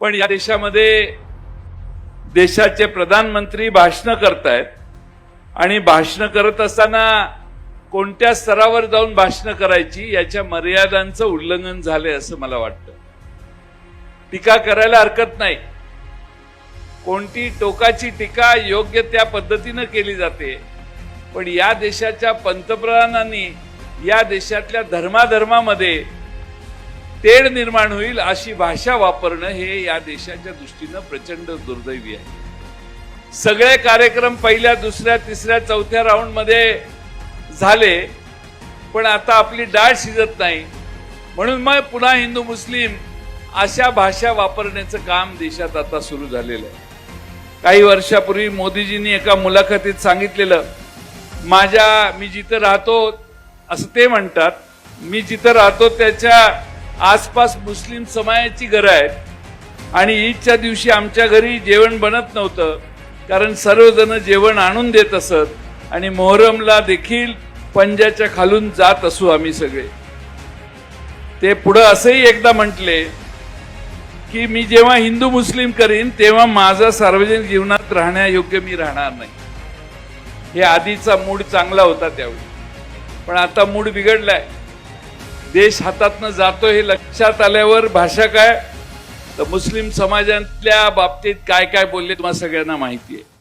पण या देशामध्ये देशाचे प्रधानमंत्री भाषणं करतायत आणि भाषणं करत असताना कोणत्या स्तरावर जाऊन भाषणं करायची याच्या मर्यादांचं उल्लंघन झालंय असं मला वाटतं. टीका करायला हरकत नाही. कोणती टोकाची टीका योग्य त्या पद्धतीनं केली जाते पण या देशाच्या पंतप्रधानांनी या देशातल्या धर्माधर्मामध्ये तेढ निर्माण होईल अशी भाषा वापरणं हे या देशाच्या दृष्टीनं प्रचंड दुर्दैवी आहे. सगळे कार्यक्रम पहिल्या दुसऱ्या तिसऱ्या चौथ्या राऊंडमध्ये झाले पण आता आपली डाळ शिजत नाही. म्हणून मग पुन्हा हिंदू मुस्लिम अशा भाषा वापरण्याचं काम देशात आता सुरू झालेलं आहे. काही वर्षापूर्वी मोदीजींनी एका मुलाखतीत सांगितलेलं माझ्या मी जिथं राहतो असं ते म्हणतात मी जिथं राहतो त्याच्या आसपास मुस्लिम समाजाची घरं आहेत. आणि ईदच्या दिवशी आमच्या घरी जेवण बनत नव्हतं. कारण सर्वजण जेवण आणून देत असत. आणि मोहरमला देखील पंजाच्या खालून जात असू आम्ही सगळे. ते पुढं असंही एकदा म्हटले की मी जेव्हा हिंदू मुस्लिम करीन तेव्हा माझा सार्वजनिक जीवनात राहण्यायोग्य मी राहणार नाही. हे आधीचा मूड चांगला होता त्यावेळी. पण आता मूड बिघडलाय. देश हातातनं जातो हे लक्षात आल्यावर भाषा काय? तर मुस्लिम समाजातल्या बाबतीत काय काय बोलले तुम्हाला सगळ्यांना माहिती आहे.